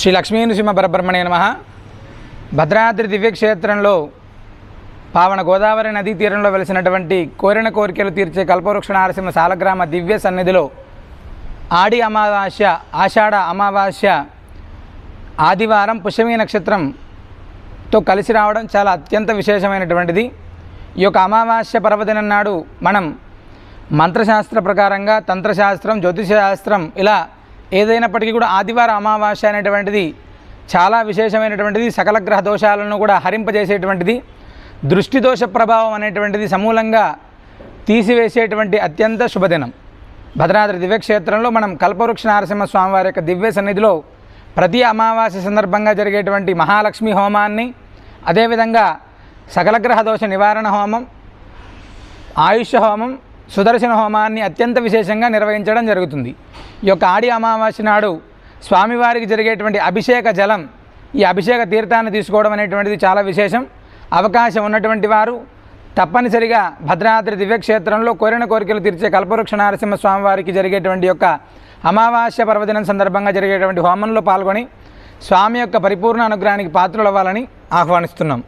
శ్రీ లక్ష్మీ నృసింహ పరబ్రహ్మణే నమ. భద్రాద్రి దివ్యక్షేత్రంలో పావన గోదావరి నదీ తీరంలో వెలిసినటువంటి కోరిన కోరికలు తీర్చే కల్పవృక్ష నారసింహ సాలగ్రామ దివ్య సన్నిధిలో ఆడి అమావాస్య ఆషాఢ అమావాస్య ఆదివారం పుష్యమీ నక్షత్రంతో కలిసి రావడం చాలా అత్యంత విశేషమైనటువంటిది. ఈ యొక్క అమావాస్య పర్వదినం నాడు మనం మంత్రశాస్త్ర ప్రకారంగా తంత్రశాస్త్రం జ్యోతిషశాస్త్రం ఇలా ఏదైనప్పటికీ కూడా ఆదివారం అమావాస్య అనేటువంటిది చాలా విశేషమైనటువంటిది సకల గ్రహ దోషాలను కూడా హరింపజేసేటువంటిది దృష్టి దోష ప్రభావం అనేటువంటిది సమూలంగా తీసివేసేటువంటి అత్యంత శుభదినం. భద్రాద్రి దివ్యక్షేత్రంలో మనం కల్పవృక్ష నరసింహ స్వామివారి యొక్క దివ్య సన్నిధిలో ప్రతి అమావాస్య సందర్భంగా జరిగేటువంటి మహాలక్ష్మి హోమాన్ని అదేవిధంగా సకల గ్రహ దోష నివారణ హోమం ఆయుష్య హోమం సుదర్శన హోమాన్ని అత్యంత విశేషంగా నిర్వహించడం జరుగుతుంది. ఈ యొక్క ఆడి అమావాస్య నాడు స్వామివారికి జరిగేటువంటి అభిషేక జలం ఈ అభిషేక తీర్థాన్ని తీసుకోవడం అనేటువంటిది చాలా విశేషం. అవకాశం ఉన్నటువంటి వారు తప్పనిసరిగా భద్రాద్రి దివ్యక్షేత్రంలో కోరిన కోరికలు తీర్చే కల్పవృక్ష నరసింహ స్వామివారికి జరిగేటువంటి యొక్క అమావాస్య పర్వదినం సందర్భంగా జరిగేటువంటి హోమంలో పాల్గొని స్వామి యొక్క పరిపూర్ణ అనుగ్రహానికి పాత్రలు అవ్వాలని ఆహ్వానిస్తున్నాం.